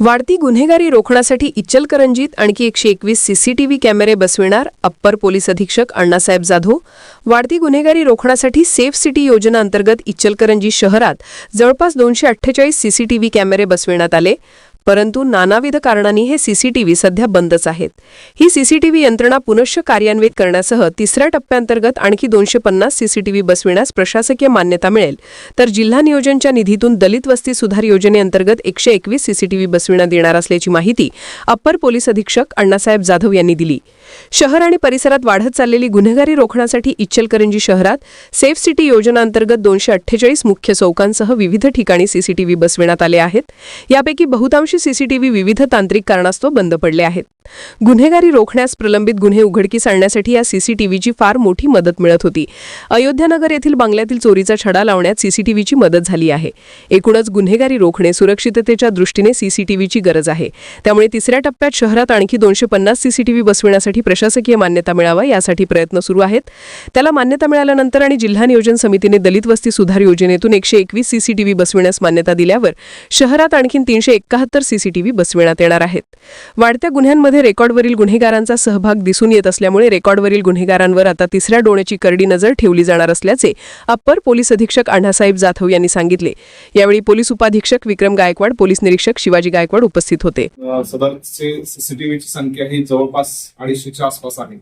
वाढती गुन्हेगारी रोखण्यासाठी इचलकरंजीत आणखी एकशे एकवीस सीसीटीव्ही कॅमेरे बसविणार अप्पर पोलीस अधीक्षक अण्णासाहेब जाधव. वाढती गुन्हेगारी रोखण्यासाठी सेफ सिटी योजना अंतर्गत इचलकरंजी शहरात जवळपास दोनशे अठ्ठेचाळीस सीसीटीव्ही कॅमेरे बसविण्यात आले. परंतु नानाविध कारणांनी हे सीसीटीव्ही सध्या बंदच आहेत. ही सीसीटीव्ही यंत्रणा पुनश्च कार्यान्वित करण्यासह तिसऱ्या टप्प्यांतर्गत आणखी दोनशे पन्नास सीसीटीव्ही बसविण्यास प्रशासकीय मान्यता मिळेल. तर जिल्हा नियोजनच्या निधीतून दलित वस्ती सुधार योजनेअंतर्गत एकशे एकवीस सीसीटीव्ही बसविण्यात येणार असल्याची माहिती अप्पर पोलीस अधीक्षक अण्णासाहेब जाधव यांनी दिली. शहर आणि परिसरात वाढत चाललेली गुन्हेगारी रोखण्यासाठी इचलकरंजी शहरात सेफ सिटी योजना अंतर्गत दोनशे अठ्ठेचाळीस मुख्य चौकांसह विविध ठिकाणी सीसीटीव्ही बसविण्यात आले आहेत. यापैकी बहुतांश सीसीटीव्ही विविध तांत्रिक कारणास्तव बंद पडले आहेत. गुन्हेगारी रोखण्यास प्रलंबित गुन्हे उघडकीस आणण्यासाठी या सीसीटीव्हीची फार मोठी मदत मिळत होती. अयोध्यानगर येथील बांगल्यातील चोरीचा छडा लावण्यात सीसीटीव्हीची मदत झाली आहे. एकूणच गुन्हेगारी रोखणे सुरक्षिततेच्या दृष्टीने सीसीटीव्हीची गरज आहे. त्यामुळे तिसऱ्या टप्प्यात शहरात आणखी दोनशे पन्नास सीसीटीव्ही बसविण्यासाठी प्रशासकीय मान्यता मिळावा यासाठी प्रयत्न सुरू आहेत. त्याला मान्यता मिळाल्यानंतर आणि जिल्हा नियोजन समितीने दलित वस्ती सुधार योजनेतून एकशे एकवीस सीसीटीव्ही बसविण्यास मान्यता दिल्यावर शहरात आणखी तीनशे एकाहत्तर सीसीटीव्ही बसविण्यात येणार आहेत. वाढत्या गुन्ह्यांमध्ये रेकॉर्डवरील गुन्हेगारांचा सहभाग दिसून येत असल्यामुळे रेकॉर्डवरील गुन्हेगारांवर आता तिसऱ्या डोळ्याची करडी नजर ठेवली जाणार असल्याचे अप्पर पोलीस अधीक्षक अण्णासाहेब जाधव यांनी सांगितले. यावेळी पोलीस उपाधीक्षक विक्रम गायकवाड पोलीस निरीक्षक शिवाजी गायकवाड उपस्थित होते. सदरचे सीसीटीव्हीची संख्या ही जवळपास अडीचशेच्या आसपास आहे.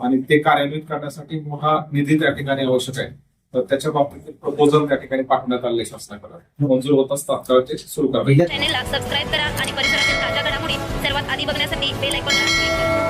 आणि ते कार्यान्वित करण्यासाठी मोठा निधी त्या ठिकाणी आवश्यक आहे. तर त्याच्या बाबतीत प्रपोजल त्या ठिकाणी पाठवण्यात आले शासनाकडे मंजूर होत असतात. तर ते सुरू करावे. चॅनेलला सबस्क्राईब करा आणि परिसरातील ताज्या घडामोडी सर्वात आधी बघण्यासाठी बेल आयकॉनला